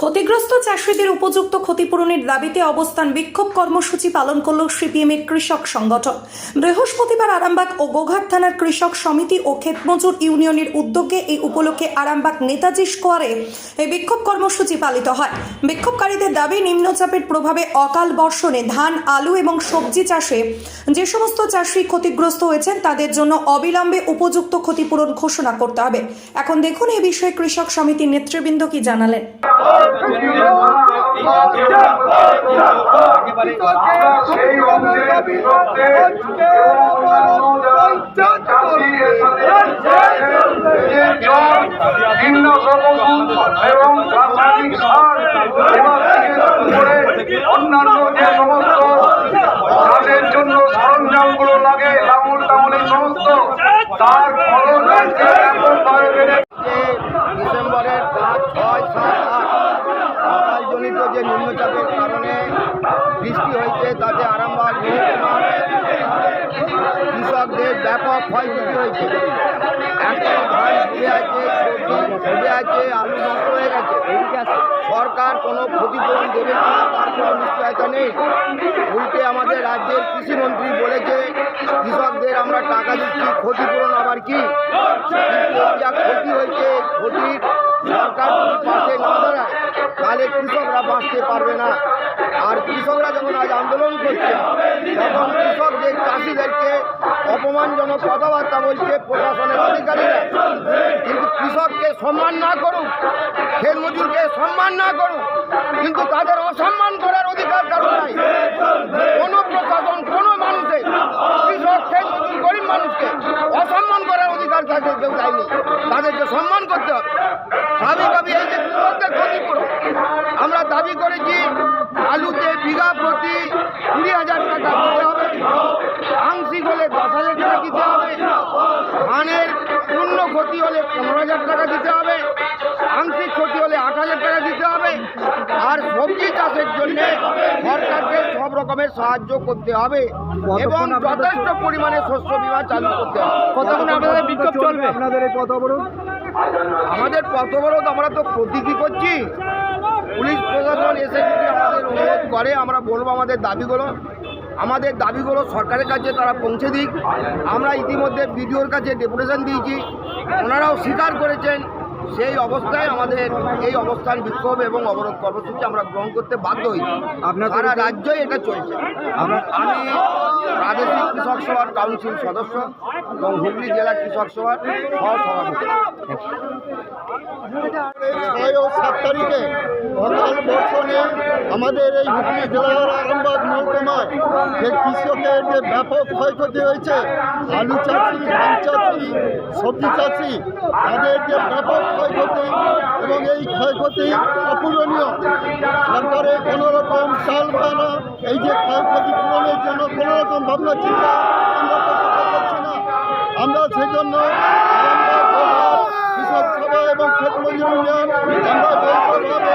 ক্ষতিগ্রস্ত চাষিদের উপযুক্ত ক্ষতিপূরণের দাবিতে অবস্থান বিক্ষোভ কর্মসূচি পালন করল সিপিএমের কৃষক সংগঠন। বৃহস্পতিবার আরামবাগ ও গোঘাট থানার কৃষক সমিতি ও ক্ষেতমজুর ইউনিয়নের উদ্যোগে এই উপলক্ষে আরামবাগ নেতাজি স্কোয়ারে এই বিক্ষোভ কর্মসূচি পালিত হয়। বিক্ষোভকারীদের দাবি, নিম্নচাপের প্রভাবে অকাল বর্ষণে ধান, আলু এবং সবজি চাষে যে সমস্ত চাষি ক্ষতিগ্রস্ত হয়েছেন, তাদের জন্য অবিলম্বে উপযুক্ত ক্ষতিপূরণ ঘোষণা করতে হবে। এখন দেখুন এ বিষয়ে কৃষক সমিতির নেতৃবৃন্দ কি জানালেন। যে সমস্ত চাষের জন্য সরঞ্জামগুলো লাগে লাঙল টাঙল সমস্ত তার ফলন রাজ্যে ব্যাপকভাবে বেড়ে যে ডিসেম্বরের পাঁচ ছয় সাত আট আকাশজনিত যে নিম্নচাপের কারণে বৃষ্টি হয়েছে, তাতে আরামবাগ কৃষকদের ব্যাপক ক্ষয়ক্ষতি হয়েছে। এখন ধান ডুবে আছে ডুবে আছে, আলু নষ্ট হয়ে গেছে। সরকার কোনো ক্ষতিপূরণ দেবে কিনা তার কোনো নিশ্চয়তা নেই। উল্টে আমাদের রাজ্যের কৃষিমন্ত্রী বলেছে, কৃষকদের আমরা টাকা দিচ্ছি, ক্ষতিপূরণ আবার কি? যা ক্ষতি হয়েছে, ক্ষতির সরকার পাশে না তাহলে কৃষকরা বাঁচতে পারবে না। আর কৃষকরা যখন আজ আন্দোলন করছে, তখন কৃষকদের চাষিদেরকে অপমানজনক কথাবার্তা বলছে প্রশাসনের অধিকারীরা কিন্তু কৃষককে সম্মান না করুক খেল মজুরকে সম্মান না করুক, কিন্তু তাদের অসম্মান করার অধিকার কারণ নাই। কোনো প্রশাসন, কোনো মানুষের কৃষক খেল মজুর গরিব মানুষকে অসম্মান করার অধিকার তাদের কেউ দেয়নি। তাদেরকে সম্মান করতে হবে স্বাভাবিকভাবে এই যে কৃষকদের ক্ষতিপূরণ আমরা দাবি করেছি আলুতে বিঘা প্রতি কুড়ি হাজার টাকা দিতে হবে আংশিক হলে দশ হাজার টাকা দিতে হবে ধানের পূর্ণ ক্ষতি হলে পনেরো হাজার টাকা দিতে হবে আংশিক ক্ষতি হলে আট হাজার টাকা দিতে হবে আর সবজি চাষের জন্য সরকারকে সব রকমের সাহায্য করতে হবে এবং যথেষ্ট পরিমাণে শস্য বীমা চালু করতে হবে। কতক্ষণ আপনাদের বিক্ষোভ চলবে? আপনাদের এই পথ অবরোধ? আমাদের পথ অবরোধ আমরা তো প্রতীকী করছি। পুলিশ প্রশাসন এসে যদি আমাদের অনুরোধ করে আমরা বলব আমাদের দাবিগুলো। আমাদের দাবিগুলো সরকারের কাছে তারা পৌঁছে দিক। আমরা ইতিমধ্যে বিডিওর কাছে ডেপুটেশন দিয়েছি। ওনারাও স্বীকার করেছেন। সেই অবস্থায় আমাদের এই অবস্থান বিক্ষোভ এবং অবরোধ কর্মসূচি আমরা গ্রহণ করতে বাধ্য হয়েছি আপনার সারা রাজ্যই এটা চলছে। আমি প্রাদেশিক কৃষক সভার কাউন্সিল সদস্য এবং হুগলি জেলা কৃষক সভার সহসভাপতি। ছয় ও সাত তারিখে অকাল বর্ষণে আমাদের এই হুগলি জেলার আরামবাগ মহকুমায় যে কৃষকের যে ব্যাপক ক্ষয়ক্ষতি হয়েছে, আলু চাষি, ধান চাষি, সবজি চাষি, তাদের যে ব্যাপক ক্ষয়ক্ষতি এবং এই ক্ষয়ক্ষতি অপূরণীয়। সরকারের কোনো রকম চাল বানা এই যে ক্ষয়ক্ষতি পূরণের জন্য কোনো রকম ভাবনা, চিন্তা আমরা পারছি না। আমরা সেই জন্য আরামবাগ গোঘাট কৃষক সভা এবং ক্ষেত মজুর ইউনিয়ন আমরা যৌথভাবে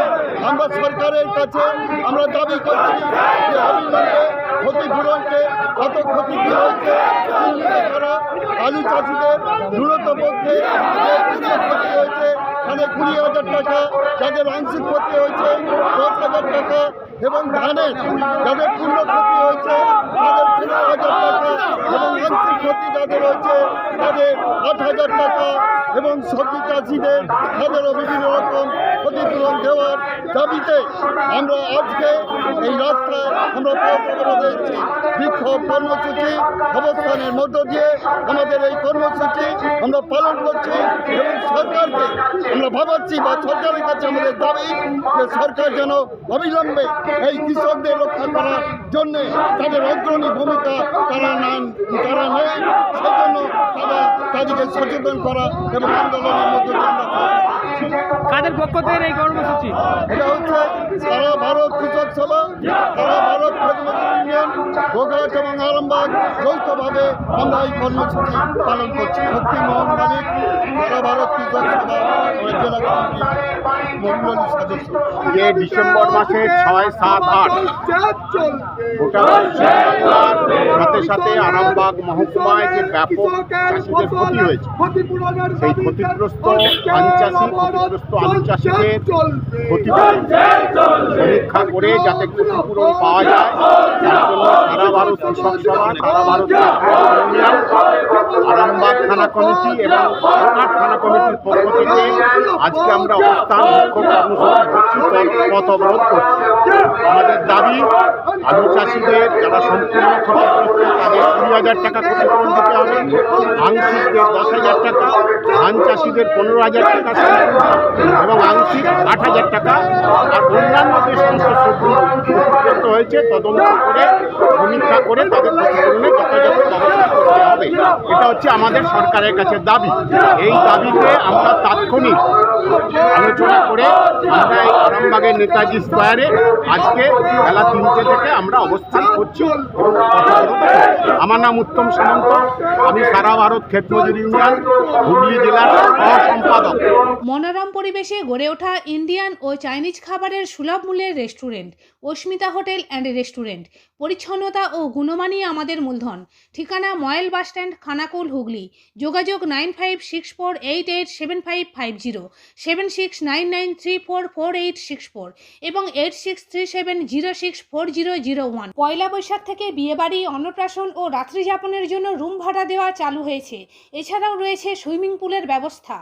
আমরা সরকারের কাছে আমরা দাবি করছি যে অবিলম্বে ক্ষতিপূরণকে কত ক্ষতি হয়েছে তারা আলু চাষিদের ন্যূনতম পক্ষে ক্ষতি হয়েছে তাদের কুড়ি হাজার টাকা, যাদের আংশিক ক্ষতি হয়েছে দশ হাজার টাকা এবং ধানের, যাদের পূর্ণ ক্ষতি হয়েছে তাদের পনেরো হাজার টাকা এবং ক্ষতি যাদের রয়েছে, তাদের আট হাজার টাকা এবং সবজি চাষিদের তাদেরও বিভিন্ন রকম ক্ষতিপূরণ দেওয়ার দাবিতে আমরা আজকে এই রাস্তায় আমরা দিচ্ছি বিক্ষোভ কর্মসূচি অবস্থানের মধ্য দিয়ে আমাদের এই কর্মসূচি আমরা পালন করছি এবং সরকারকে আমরা ভাবাচ্ছি বা সরকারের কাছে আমাদের দাবি যে সরকার যেন অবিলম্বে এই কৃষকদের রক্ষা করার জন্য তাদের অগ্রণী ভূমিকা তারা নেন, তারা নেয় সেই জন্য তারা তাদেরকে সচেতন করা এবং আন্দোলনের মধ্য আমরা। কাদের পক্ষ থেকে এই কর্মসূচি। এটা হচ্ছে সারা ভারত কৃষক সভা সারা ভারত খেতমজুর ইউনিয়ন গোঘাট এবং আরামবাগ যৌথ শান্তিপূর্ণভাবে আমরা এই কর্মসূচি পালন করছি। সত্যি মোহন মালিক সারা ভারত কৃষক সভা জেলা মন্ডলী সদস্য। যে ডিসেম্বর মাসের ছয় সাত আট সাথে সাথে আরামবাগ মহকুমায় যে ব্যাপক চাষিদের ক্ষতি হয়েছে সেই ক্ষতিগ্রস্ত ধান চাষি ক্ষতিগ্রস্ত আলু চাষিদের ক্ষতিপূরণ সমীক্ষা করে যাতে ক্ষতিপূরণ পাওয়া যায় তার জন্য সারা ভারত কৃষক সভা সারা ভারত আরামবাগ থানা কমিটি এবং থানা কমিটির পক্ষ থেকে আজকে আমরা অবস্থান কর্মসূচি করছি পথ অবরোধ করছি আমাদের দাবি আলু চাষিদের যারা সম্পূর্ণ ক্ষতিগ্রস্ত তাদের কুড়ি হাজার টাকা ক্ষতিপূরণ দিতে হবে। আংশিকদের দশ হাজার টাকা, ধান চাষিদের পনেরো হাজার টাকা এবং আংশিক আট হাজার টাকা। আর অন্যান্য যে সমস্ত হয়েছে, তদন্ত করে, সমীক্ষা করে তাদের ক্ষতিপূরণে যথাযথ ব্যবস্থা করতে হবে। এটা হচ্ছে আমাদের সরকারের কাছে দাবি। এই দাবিতে আমরা তাৎক্ষণিক আলোচনা করে আমরা এই আরামবাগের নেতাজি স্কোয়ারে আজকে বেলা তিনটে থেকে আমরা অবস্থান করছি। আমার নাম উত্তম সামন্ত। আমি সারা ভারত ক্ষেত ইউনিয়ন, হুগলি জেলার সম্পাদক মনোরম পরিবেশে গড়ে ওঠা ইন্ডিয়ান ও চাইনিজ খাবারের সুলভ মূল্যের restaurant, Asmita hotel and restaurant. পরিচ্ছন্নতা ও গুণমানই আমাদের মূলধন। ঠিকানা ময়েল বাসস্ট্যান্ড খানাকুল, হুগলি। যোগাযোগ nine five six four eight eight seven five five zero, seven six nine nine three four four eight six four এবং eight six three seven zero six four zero zero one. Poila Baishakh থেকে বিয়েবাড়ি, অন্নপ্রাশন ও রাত্রি যাপনের জন্য room ভাড়া দেওয়া চালু হয়েছে। এছাড়াও রয়েছে সুইমিং পুলের ব্যবস্থা।